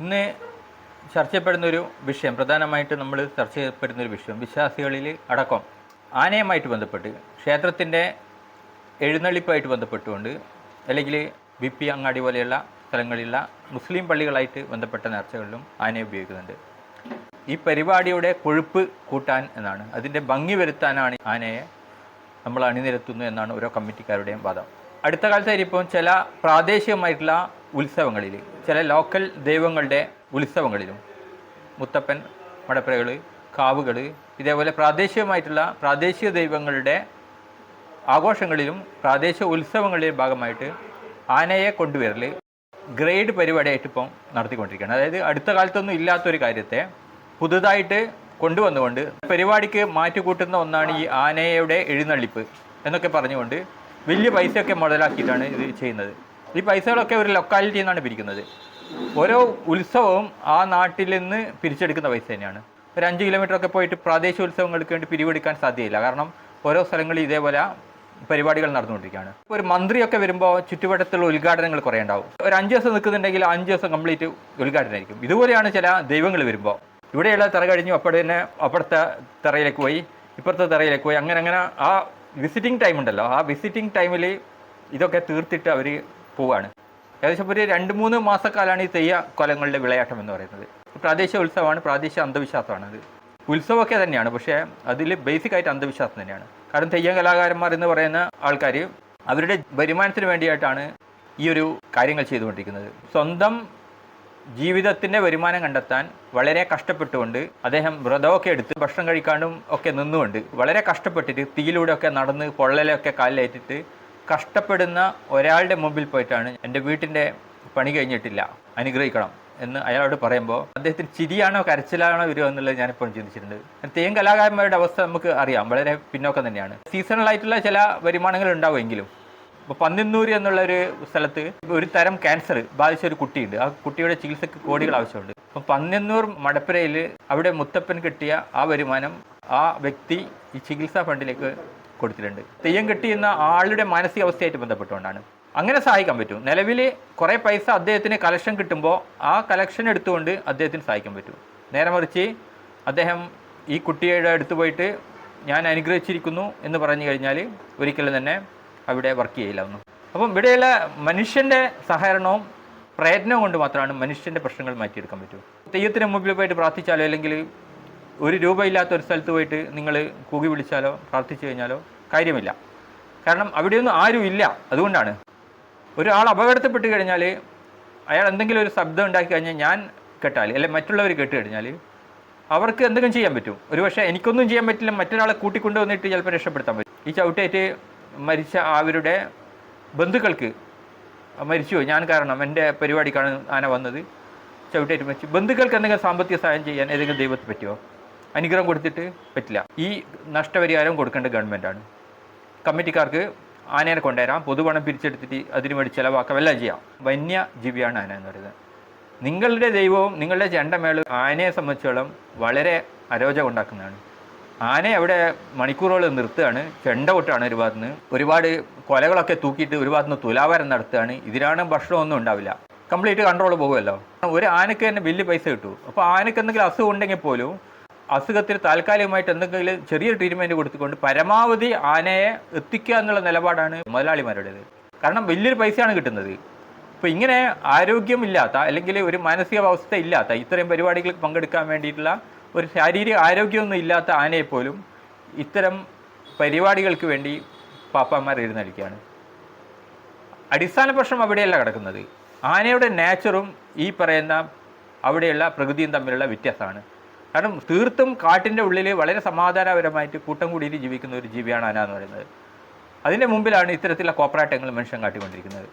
ഇന്ന് ചർച്ച ചെയ്യപ്പെടുന്ന ഒരു വിഷയം പ്രധാനമായിട്ട് നമ്മൾ ചർച്ച ചെയ്യപ്പെടുന്ന ഒരു വിഷയം വിശ്വാസികളിൽ അടക്കം ആനയുമായിട്ട് ബന്ധപ്പെട്ട് ക്ഷേത്രത്തിന്റെ എഴുന്നള്ളിപ്പായിട്ട് ബന്ധപ്പെട്ടുകൊണ്ട് അല്ലെങ്കിൽ ബി പി അങ്ങാടി പോലെയുള്ള സ്ഥലങ്ങളിലുള്ള മുസ്ലിം പള്ളികളായിട്ട് ബന്ധപ്പെട്ട നേർച്ചകളിലും ആനയെ ഉപയോഗിക്കുന്നുണ്ട്. ഈ പരിപാടിയുടെ കൊഴുപ്പ് കൂട്ടാൻ എന്നാണ് അതിന്റെ ഭംഗി വരുത്താനാണ് ആനയെ നമ്മൾ അണിനിരത്തുന്നു എന്നാണ് ഓരോ കമ്മിറ്റിക്കാരുടെയും വാദം. അടുത്ത കാലത്തായി ഇപ്പോൾ ചില പ്രാദേശികമായിട്ടുള്ള ഉത്സവങ്ങളിൽ ചില ലോക്കൽ ദൈവങ്ങളുടെ ഉത്സവങ്ങളിലും മുത്തപ്പൻ മടപ്പുരകൾ കാവുകൾ ഇതേപോലെ പ്രാദേശികമായിട്ടുള്ള പ്രാദേശിക ദൈവങ്ങളുടെ ആഘോഷങ്ങളിലും പ്രാദേശിക ഉത്സവങ്ങളിലും ഭാഗമായിട്ട് ആനയെ കൊണ്ടുവരൽ ഗ്രേഡ് പരിപാടിയായിട്ട് ഇപ്പം നടത്തിക്കൊണ്ടിരിക്കുകയാണ്. അതായത് അടുത്ത കാലത്തൊന്നും ഇല്ലാത്തൊരു കാര്യത്തെ പുതുതായിട്ട് കൊണ്ടുവന്നുകൊണ്ട് പരിപാടിക്ക് മാറ്റുകൂട്ടുന്ന ഒന്നാണ് ഈ ആനയുടെ എഴുന്നള്ളിപ്പ് എന്നൊക്കെ പറഞ്ഞുകൊണ്ട് വലിയ പൈസയൊക്കെ മുതലാക്കിയിട്ടാണ് ഇത് ചെയ്യുന്നത്. ഈ പൈസകളൊക്കെ ഒരു ലൊക്കാലിറ്റിയിൽ നിന്നാണ് പിരിക്കുന്നത്. ഓരോ ഉത്സവവും ആ നാട്ടിൽ നിന്ന് പിരിച്ചെടുക്കുന്ന പൈസ തന്നെയാണ്. ഒരു അഞ്ച് കിലോമീറ്റർ ഒക്കെ പോയിട്ട് പ്രാദേശിക ഉത്സവങ്ങൾക്ക് വേണ്ടി പിരിവെടുക്കാൻ സാധ്യതയില്ല. കാരണം ഓരോ സ്ഥലങ്ങളിൽ ഇതേപോലെ പരിപാടികൾ നടന്നുകൊണ്ടിരിക്കുകയാണ്. ഒരു മന്ത്രിയൊക്കെ വരുമ്പോൾ ചുറ്റുവട്ടത്തുള്ള ഉദ്ഘാടനങ്ങൾ കുറേ ഉണ്ടാവും. ഒരു അഞ്ച് ദിവസം നിൽക്കുന്നുണ്ടെങ്കിൽ അഞ്ച് ദിവസം കംപ്ലീറ്റ് ഉദ്ഘാടനമായിരിക്കും. ഇതുപോലെയാണ് ചില ദൈവങ്ങൾ വരുമ്പോൾ. ഇവിടെയുള്ള തറ കഴിഞ്ഞു അപ്പോൾ തന്നെ അപ്പുറത്തെ തറയിലേക്ക് പോയി ഇപ്പുറത്തെ തറയിലേക്ക് പോയി അങ്ങനെ അങ്ങനെ ആ വിസിറ്റിംഗ് ടൈം ഉണ്ടല്ലോ. ആ വിസിറ്റിംഗ് ടൈമിൽ ഇതൊക്കെ തീർത്തിട്ട് അവർ പോവാണ്. ഏകദേശം ഒരു രണ്ട് മൂന്ന് മാസക്കാലമാണ് ഈ തെയ്യ കൊലങ്ങളുടെ വിളയാട്ടം എന്ന് പറയുന്നത്. പ്രാദേശിക ഉത്സവമാണ് പ്രാദേശിക അന്ധവിശ്വാസമാണ് അത്. ഉത്സവമൊക്കെ തന്നെയാണ് പക്ഷേ അതിൽ ബേസിക് ആയിട്ട് അന്ധവിശ്വാസം തന്നെയാണ്. കാരണം തെയ്യം കലാകാരന്മാർ എന്ന് പറയുന്ന ആൾക്കാർ അവരുടെ വരുമാനത്തിന് വേണ്ടിയിട്ടാണ് ഈ ഒരു കാര്യങ്ങൾ ചെയ്തുകൊണ്ടിരിക്കുന്നത്. സ്വന്തം ജീവിതത്തിന്റെ വരുമാനം കണ്ടെത്താൻ വളരെ കഷ്ടപ്പെട്ടുകൊണ്ട് അദ്ദേഹം വ്രതമൊക്കെ എടുത്ത് ഭക്ഷണം കഴിക്കാനും ഒക്കെ നിന്നുകൊണ്ട് വളരെ കഷ്ടപ്പെട്ടിട്ട് തീയിലൂടെയൊക്കെ നടന്ന് പൊള്ളലൊക്കെ കാലിലേറ്റിട്ട് കഷ്ടപ്പെടുന്ന ഒരാളുടെ മുമ്പിൽ പോയിട്ടാണ് എന്റെ വീട്ടിന്റെ പണി കഴിഞ്ഞിട്ടില്ല. അനുഗ്രഹിക്കണം എന്ന് അയാളോട് പറയുമ്പോൾ അദ്ദേഹത്തിന് ചിരിയാണോ കരച്ചിലാണോ വരുമോ എന്നുള്ളത് ഞാനിപ്പോൾ ചിന്തിച്ചിട്ടുണ്ട്. തെയ്യം കലാകാരന്മാരുടെ അവസ്ഥ നമുക്ക് അറിയാം. വളരെ പിന്നോക്കം തന്നെയാണ്. സീസണലായിട്ടുള്ള ചില വരുമാനങ്ങൾ ഉണ്ടാവുമെങ്കിലും ഇപ്പോൾ പന്നിന്നൂര് എന്നുള്ള ഒരു സ്ഥലത്ത് ഒരു തരം ക്യാൻസർ ബാധിച്ച ഒരു കുട്ടിയുണ്ട്. ആ കുട്ടിയുടെ ചികിത്സയ്ക്ക് കോടികൾ ആവശ്യമുണ്ട്. അപ്പം പന്നിന്നൂർ മടപ്പുരയിൽ അവിടെ മുത്തപ്പൻ കിട്ടിയ ആ വരുമാനം ആ വ്യക്തി ഈ ചികിത്സാ ഫണ്ടിലേക്ക് കൊടുത്തിട്ടുണ്ട്. തെയ്യം കിട്ടിയുന്ന ആളുടെ മാനസികാവസ്ഥയായിട്ട് ബന്ധപ്പെട്ടുകൊണ്ടാണ്. അങ്ങനെ സഹായിക്കാൻ പറ്റും. നിലവിൽ കുറേ പൈസ അദ്ദേഹത്തിന് കലക്ഷൻ കിട്ടുമ്പോൾ ആ കലക്ഷൻ എടുത്തുകൊണ്ട് അദ്ദേഹത്തിന് സഹായിക്കാൻ പറ്റും. നേരെ മറിച്ച് അദ്ദേഹം ഈ കുട്ടിയുടെ അടുത്ത് പോയിട്ട് ഞാൻ അനുഗ്രഹിച്ചിരിക്കുന്നു എന്ന് പറഞ്ഞു കഴിഞ്ഞാൽ ഒരിക്കലും തന്നെ അവിടെ വർക്ക് ചെയ്യില്ല ഒന്നും അപ്പം ഇവിടെയുള്ള മനുഷ്യന്റെ സഹകരണവും പ്രയത്നവും കൊണ്ട് മാത്രമാണ് മനുഷ്യന്റെ പ്രശ്നങ്ങൾ മാറ്റിയെടുക്കാൻ പറ്റുള്ളൂ തെയ്യത്തിന് മുമ്പിൽ പോയിട്ട് പ്രാർത്ഥിച്ചാലോ അല്ലെങ്കിൽ ഒരു രൂപ ഇല്ലാത്ത ഒരു സ്ഥലത്ത് പോയിട്ട് നിങ്ങൾ കൂകി വിളിച്ചാലോ പ്രാർത്ഥിച്ചു കഴിഞ്ഞാലോ കാര്യമില്ല. കാരണം അവിടെയൊന്നും ആരും ഇല്ല. അതുകൊണ്ടാണ്. ഒരാൾ അപകടത്തിൽപ്പെട്ട് കഴിഞ്ഞാൽ അയാൾ എന്തെങ്കിലും ഒരു ശബ്ദം ഉണ്ടാക്കി കഴിഞ്ഞാൽ ഞാൻ കേട്ടാൽ അല്ലെങ്കിൽ മറ്റുള്ളവർ കേട്ട് കഴിഞ്ഞാൽ അവർക്ക് എന്തെങ്കിലും ചെയ്യാൻ പറ്റും. ഒരുപക്ഷെ എനിക്കൊന്നും ചെയ്യാൻ പറ്റില്ല മറ്റൊരാളെ കൂട്ടിക്കൊണ്ടു വന്നിട്ട് ചിലപ്പോൾ രക്ഷപ്പെടുത്താൻ പറ്റും. ഈ ചവിട്ടേറ്റ് മരിച്ച അവരുടെ ബന്ധുക്കൾക്ക് മരിച്ചു ഞാൻ കാരണം എന്റെ പരിപാടിക്കാണ് ആന വന്നത്. ചവിട്ടേറ്റ് മരിച്ചു. ബന്ധുക്കൾക്ക് എന്തെങ്കിലും സാമ്പത്തിക സഹായം ചെയ്യാൻ ഏതെങ്കിലും ദൈവത്തിന് പറ്റുമോ? അനുഗ്രഹം കൊടുത്തിട്ട് പറ്റില്ല. ഈ നഷ്ടപരിഹാരം കൊടുക്കേണ്ട ഗവൺമെന്റാണ്. കമ്മിറ്റിക്കാർക്ക് ആനയെ കൊണ്ടുവരാം. പൊതുപണം പിരിച്ചെടുത്തിട്ട് അതിനു വേണ്ടി ചിലവാക്കാം. എല്ലാം ചെയ്യാം. വന്യജീവിയാണ് ആന എന്ന് പറയുന്നത്. നിങ്ങളുടെ ദൈവവും നിങ്ങളുടെ ചെണ്ടമേളും ആനയെ സംബന്ധിച്ചോളം വളരെ അരോചകം ഉണ്ടാക്കുന്നതാണ് ആനയെ അവിടെ മണിക്കൂറുകൾ നിർത്തുകയാണ്. ചെണ്ട കൊട്ടാണ് ഒരു ഭാഗത്ത് നിന്ന് ഒരുപാട് കൊലകളൊക്കെ തൂക്കിയിട്ട് ഒരു ഭാഗത്ത് നിന്ന് തുലാവാരം നടത്തുകയാണ്. ഇതിനാണ് ഭക്ഷണമൊന്നും ഉണ്ടാവില്ല. കംപ്ലീറ്റ് കൺട്രോൾ പോകുമല്ലോ. ഒരു ആനയ്ക്ക് തന്നെ വലിയ പൈസ കിട്ടൂ. അപ്പോൾ ആനയ്ക്ക് എന്തെങ്കിലും അസുഖം ഉണ്ടെങ്കിൽ പോലും അസുഖത്തിന് താൽക്കാലികമായിട്ട് എന്തെങ്കിലും ചെറിയ ട്രീറ്റ്മെന്റ് കൊടുത്തുകൊണ്ട് പരമാവധി ആനയെ എത്തിക്കുക എന്നുള്ള നിലപാടാണ് മുതലാളിമാരുടേത്. കാരണം വലിയൊരു പൈസയാണ് കിട്ടുന്നത്. അപ്പോൾ ഇങ്ങനെ ആരോഗ്യമില്ലാത്ത അല്ലെങ്കിൽ ഒരു മാനസികാവസ്ഥ ഇല്ലാത്ത ഇത്രയും പരിപാടികൾ പങ്കെടുക്കാൻ വേണ്ടിയിട്ടുള്ള ഒരു ശാരീരിക ആരോഗ്യമൊന്നും ഇല്ലാത്ത ആനയെപ്പോലും ഇത്തരം പരിപാടികൾക്ക് വേണ്ടി പാപ്പാന്മാർ എഴുന്നള്ളിക്കുകയാണ്. അടിസ്ഥാന പ്രശ്നം അവിടെയല്ല കിടക്കുന്നത്. ആനയുടെ നേച്ചറും ഈ പറയുന്ന അവിടെയുള്ള പ്രകൃതിയും തമ്മിലുള്ള വ്യത്യാസമാണ്. കാരണം തീർത്തും കാട്ടിന്റെ ഉള്ളിൽ വളരെ സമാധാനപരമായിട്ട് കൂട്ടം കൂടിയിട്ട് ജീവിക്കുന്ന ഒരു ജീവിയാണ് ആന എന്ന് പറയുന്നത്. അതിന്റെ മുമ്പിലാണ് ഇത്തരത്തിലുള്ള കോപ്പറേറ്റങ്ങൾ മനുഷ്യൻ കാട്ടിക്കൊണ്ടിരിക്കുന്നത്.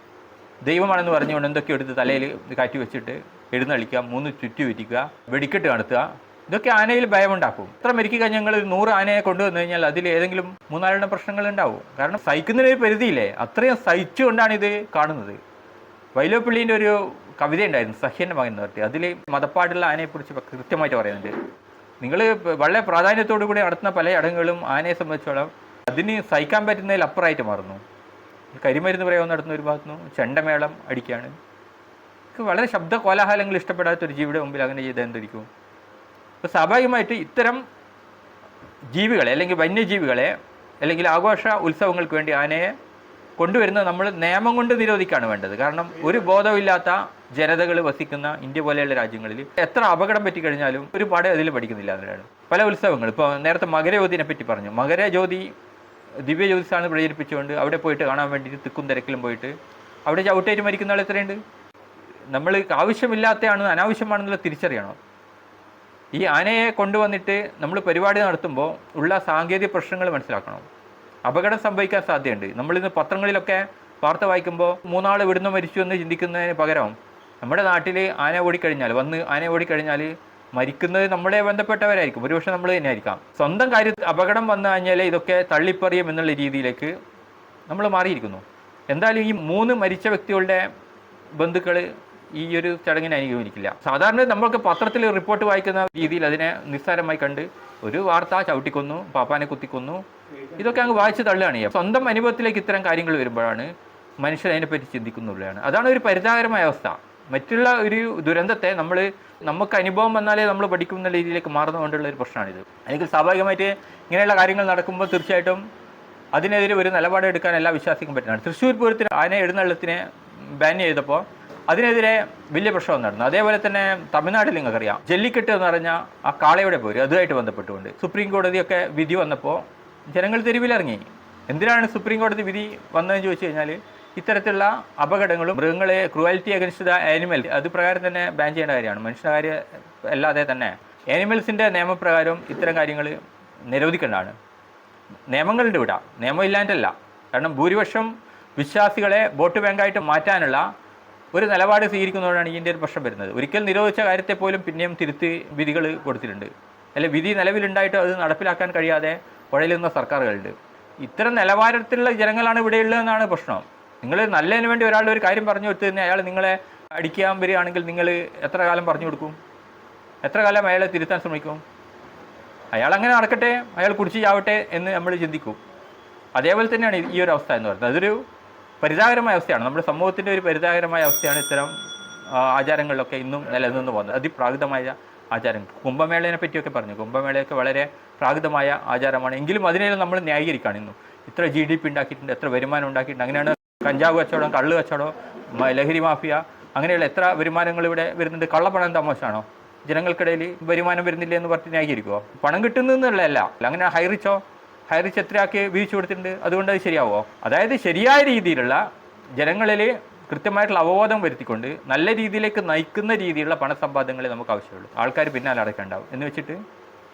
ദൈവമാണെന്ന് പറഞ്ഞുകൊണ്ട് എന്തൊക്കെയോ എടുത്ത് തലയിൽ കാറ്റി വെച്ചിട്ട് എഴുന്നള്ളിക്കുക മൂന്ന് ചുറ്റി വിറ്റിക്കുക വെടിക്കെട്ട് നടത്തുക ഇതൊക്കെ ആനയിൽ ഭയമുണ്ടാക്കും. ഇത്ര മെരുക്കി കഴിഞ്ഞാൽ ഞങ്ങൾ ഒരു നൂറ് ആനയെ കൊണ്ടുവന്നു കഴിഞ്ഞാൽ അതിൽ ഏതെങ്കിലും മൂന്നാലെണ്ണം പ്രശ്നങ്ങൾ ഉണ്ടാവും. കാരണം സഹിക്കുന്നതിന് ഒരു പരിധിയില്ലേ? അത്രയും സഹിച്ചുകൊണ്ടാണ് ഇത് കാണുന്നത്. വൈലോപ്പിള്ളീന്റെ ഒരു കവിത ഉണ്ടായിരുന്നു സഹ്യന്റെ മകൻ പറഞ്ഞിട്ട്. അതിൽ മതപ്പാടുള്ള ആനയെക്കുറിച്ച് കൃത്യമായിട്ട് പറയുന്നുണ്ട്. നിങ്ങൾ വളരെ പ്രാധാന്യത്തോടു കൂടി നടത്തുന്ന പല ചടങ്ങുകളും ആനയെ സംബന്ധിച്ചോളം അതിന് സഹിക്കാൻ പറ്റുന്നതിൽ അപ്പുറമായിട്ട് മാറുന്നു. കരിമരുന്ന് പ്രയോഗം നടത്തുന്ന ഒരു ഭാഗത്തുനിന്ന് ചെണ്ടമേളം അടിക്കുകയാണ്. വളരെ ശബ്ദ കോലാഹലങ്ങൾ ഇഷ്ടപ്പെടാത്ത ഒരു ജീവിയുടെ മുമ്പിൽ അങ്ങനെ എന്തിരിക്കും അപ്പോൾ സ്വാഭാവികമായിട്ട് ഇത്തരം ജീവികളെ അല്ലെങ്കിൽ വന്യജീവികളെ അല്ലെങ്കിൽ ആഘോഷ ഉത്സവങ്ങൾക്ക് വേണ്ടി ആനയെ കൊണ്ടുവരുന്നത് നമ്മൾ നിയമം കൊണ്ട് നിരോധിക്കുകയാണ് വേണ്ടത്. കാരണം ഒരു ബോധമില്ലാത്ത ജനതകൾ വസിക്കുന്ന ഇന്ത്യ പോലെയുള്ള രാജ്യങ്ങളിൽ എത്ര അപകടം പറ്റിക്കഴിഞ്ഞാലും ഒരു പാടെ അതിൽ പഠിക്കുന്നില്ല എന്നുള്ളതാണ്. പല ഉത്സവങ്ങൾ ഇപ്പോൾ നേരത്തെ മകരജ്യോതിനെ പറ്റി പറഞ്ഞു. മകരജ്യോതി ദിവ്യജ്യോതിസാണ് പ്രചരിപ്പിച്ചുകൊണ്ട് അവിടെ പോയിട്ട് കാണാൻ വേണ്ടിയിട്ട് തിക്കും തിരക്കിലും പോയിട്ട് അവിടെ ചവിട്ടേറ്റ് മരിക്കുന്ന ആൾ എത്രയുണ്ട്? നമ്മൾ ആവശ്യമില്ലാത്തതാണ് അനാവശ്യമാണെന്നുള്ള തിരിച്ചറിയണം? ഈ ആനയെ കൊണ്ടുവന്നിട്ട് നമ്മൾ പരിപാടി നടത്തുമ്പോൾ ഉള്ള സാങ്കേതിക പ്രശ്നങ്ങൾ മനസ്സിലാക്കണം. അപകടം സംഭവിക്കാൻ സാധ്യതയുണ്ട്. നമ്മളിന്ന് പത്രങ്ങളിലൊക്കെ വാർത്ത വായിക്കുമ്പോൾ മൂന്നാൾ ഇവിടുന്ന് മരിച്ചു എന്ന് ചിന്തിക്കുന്നതിന് പകരം നമ്മുടെ നാട്ടിൽ ആന ഓടിക്കഴിഞ്ഞാൽ വന്ന് ആന ഓടിക്കഴിഞ്ഞാൽ മരിക്കുന്നത് നമ്മളെ ബന്ധപ്പെട്ടവരായിരിക്കും. ഒരുപക്ഷെ നമ്മൾ തന്നെ ആയിരിക്കാം സ്വന്തം കാര്യത്തിൽ അപകടം വന്നു കഴിഞ്ഞാൽ ഇതൊക്കെ തള്ളിപ്പറിയും എന്നുള്ള രീതിയിലേക്ക് നമ്മൾ മാറിയിരിക്കുന്നു. എന്തായാലും ഈ മൂന്ന് മരിച്ച വ്യക്തികളുടെ ബന്ധുക്കൾ ഈ ഒരു ചടങ്ങിനെ അനുഗമിക്കില്ല സാധാരണ നമ്മൾക്ക് പത്രത്തിൽ റിപ്പോർട്ട് വായിക്കുന്ന രീതിയിൽ അതിനെ നിസ്സാരമായി കണ്ട് ഒരു വാർത്ത ചവിട്ടിക്കൊന്നു പാപ്പാനെ കുത്തിക്കൊന്നു ഇതൊക്കെ അങ്ങ് വായിച്ച് തള്ളുകയാണ് സ്വന്തം അനുഭവത്തിലേക്ക് ഇത്തരം കാര്യങ്ങൾ വരുമ്പോഴാണ് മനുഷ്യർ അതിനെപ്പറ്റി ചിന്തിക്കുന്നുള്ളതാണ്. അതാണ് ഒരു പരിതാപകരമായ അവസ്ഥ. മറ്റുള്ള ഒരു ദുരന്തത്തെ നമ്മൾ നമുക്ക് അനുഭവം വന്നാലേ നമ്മൾ പഠിക്കുന്ന രീതിയിലേക്ക് മാറുന്നതുകൊണ്ടുള്ള ഒരു പ്രശ്നമാണിത്. അല്ലെങ്കിൽ സ്വാഭാവികമായിട്ട് ഇങ്ങനെയുള്ള കാര്യങ്ങൾ നടക്കുമ്പോൾ തീർച്ചയായിട്ടും അതിനെതിരെ ഒരു നിലപാട് എടുക്കാൻ എല്ലാ വിശ്വാസിക്കും പറ്റുന്നതാണ്. തൃശ്ശൂർ പൂരത്തിന് ആന എഴുന്നള്ളത്തിനെ ബാൻ ചെയ്തപ്പോൾ അതിനെതിരെ വലിയ പ്രശ്നം നടന്നു. അതേപോലെ തന്നെ തമിഴ്നാട്ടിൽ നിങ്ങൾക്കറിയാം ജല്ലിക്കെട്ട് എന്ന് പറഞ്ഞാൽ ആ കാളയുടെ പോര് അതുമായിട്ട് ബന്ധപ്പെട്ടുകൊണ്ട് സുപ്രീം കോടതിയൊക്കെ വിധി വന്നപ്പോൾ ജനങ്ങൾ തെരുവിലിറങ്ങി. എന്തിനാണ് സുപ്രീം കോടതി വിധി വന്നതെന്ന് ചോദിച്ചു കഴിഞ്ഞാൽ ഇത്തരത്തിലുള്ള അപകടങ്ങളും മൃഗങ്ങളെ ക്രുവാലിറ്റി അഗൻസ്റ്റ് ദ ആനിമൽ അത് പ്രകാരം തന്നെ ബാൻ ചെയ്യേണ്ട കാര്യമാണ്. മനുഷ്യകാര്യ അല്ലാതെ തന്നെ ആനിമൽസിന്റെ നിയമപ്രകാരം ഇത്തരം കാര്യങ്ങൾ നിരോധിക്കേണ്ടതാണ്. നിയമങ്ങളുണ്ട് ഇവിടെ. നിയമം ഇല്ലാണ്ടല്ല കാരണം ഭൂരിപക്ഷം വിശ്വാസികളെ വോട്ട് ബാങ്കായിട്ട് മാറ്റാനുള്ള ഒരു നിലപാട് സ്വീകരിക്കുന്നതോടാണ് ഇതിന്റെ ഒരു പ്രശ്നം വരുന്നത്. ഒരിക്കൽ നിരോധിച്ച കാര്യത്തെ പോലും പിന്നെയും തിരുത്തി വിധികൾ കൊടുത്തിട്ടുണ്ട്. അല്ലെ വിധി നിലവിലുണ്ടായിട്ട് അത് നടപ്പിലാക്കാൻ കഴിയാതെ പുഴയിലുന്ന സർക്കാരുകളുണ്ട്. ഇത്തരം നിലവാരത്തിലുള്ള ജനങ്ങളാണ് ഇവിടെ ഉള്ളതെന്നാണ് പ്രശ്നം. നിങ്ങൾ നല്ലതിന് വേണ്ടി ഒരാളുടെ ഒരു കാര്യം പറഞ്ഞു കൊടുത്തു തന്നെ അയാൾ നിങ്ങളെ അടിക്കാൻ വരികയാണെങ്കിൽ നിങ്ങൾ എത്ര കാലം പറഞ്ഞു കൊടുക്കും? എത്ര കാലം അയാളെ തിരുത്താൻ ശ്രമിക്കും? അയാൾ അങ്ങനെ നടക്കട്ടെ അയാൾ കുടിച്ച് ചാവട്ടെ എന്ന് നമ്മൾ ചിന്തിക്കും. അതേപോലെ തന്നെയാണ് ഈ ഒരു അവസ്ഥ എന്ന് പറയുന്നത്. അതൊരു പരിതാപകരമായ അവസ്ഥയാണ്. നമ്മുടെ സമൂഹത്തിന്റെ ഒരു പരിതാപകരമായ അവസ്ഥയാണ് ഇത്തരം ആചാരങ്ങളിലൊക്കെ ഇന്നും നിലനിന്ന് പോകുന്നത്. അതിപ്രാകൃതമായ ആചാരങ്ങൾ. കുംഭമേളയെ പറ്റിയൊക്കെ പറഞ്ഞു. കുംഭമേളയൊക്കെ വളരെ പ്രാകൃതമായ ആചാരമാണ്. എങ്കിലും അതിനെല്ലാം നമ്മൾ ന്യായീകരിക്കുകയാണ് ഇന്നും. ഇത്ര ജി ഡി പി ഉണ്ടാക്കിയിട്ടുണ്ട് എത്ര വരുമാനം ഉണ്ടാക്കിയിട്ടുണ്ട് അങ്ങനെയാണ് കഞ്ചാവ് കച്ചവടം കള്ള് കച്ചവടം ലഹരി മാഫിയ അങ്ങനെയുള്ള എത്ര വരുമാനങ്ങൾ ഇവിടെ വരുന്നുണ്ട്. കള്ളപ്പണം തമാശാണോ ജനങ്ങൾക്കിടയിൽ വരുമാനം വരുന്നില്ല എന്ന് പറഞ്ഞ് ന്യായീകരിക്കുമോ പണം കിട്ടുന്നതെന്നുള്ളതല്ല അങ്ങനെ ഹൈറിച്ചോ ഹൈറിച്ച് ഛത്രാക്ക് വീഴ്ച കൊടുത്തിട്ടുണ്ട്. അതുകൊണ്ട് അത് ശരിയാവോ അതായത് ശരിയായ രീതിയിലുള്ള ജനങ്ങളിൽ കൃത്യമായിട്ടുള്ള അവബോധം വരുത്തിക്കൊണ്ട് നല്ല രീതിയിലേക്ക് നയിക്കുന്ന രീതിയിലുള്ള പണസമ്പാദ്യങ്ങളെ നമുക്ക് ആവശ്യമുള്ളൂ. ആൾക്കാർ പിന്നാലെ അടക്കണ്ടാവും എന്ന് വെച്ചിട്ട്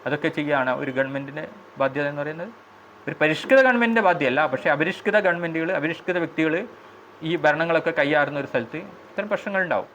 അതൊക്കെ ചെയ്യുകയാണ് ഒരു ഗവൺമെന്റിന്റെ ബാധ്യത എന്ന് പറയുന്നത്. ഒരു പരിഷ്കൃത ഗവൺമെന്റിന്റെ ബാധ്യതയല്ല പക്ഷേ അപരിഷ്കൃത ഗവൺമെന്റുകൾ അപരിഷ്കൃത വ്യക്തികൾ ഈ ഭരണങ്ങളൊക്കെ കൈയാറുന്ന ഒരു സ്ഥലത്ത് ഇത്തരം പ്രശ്നങ്ങളുണ്ടാവും.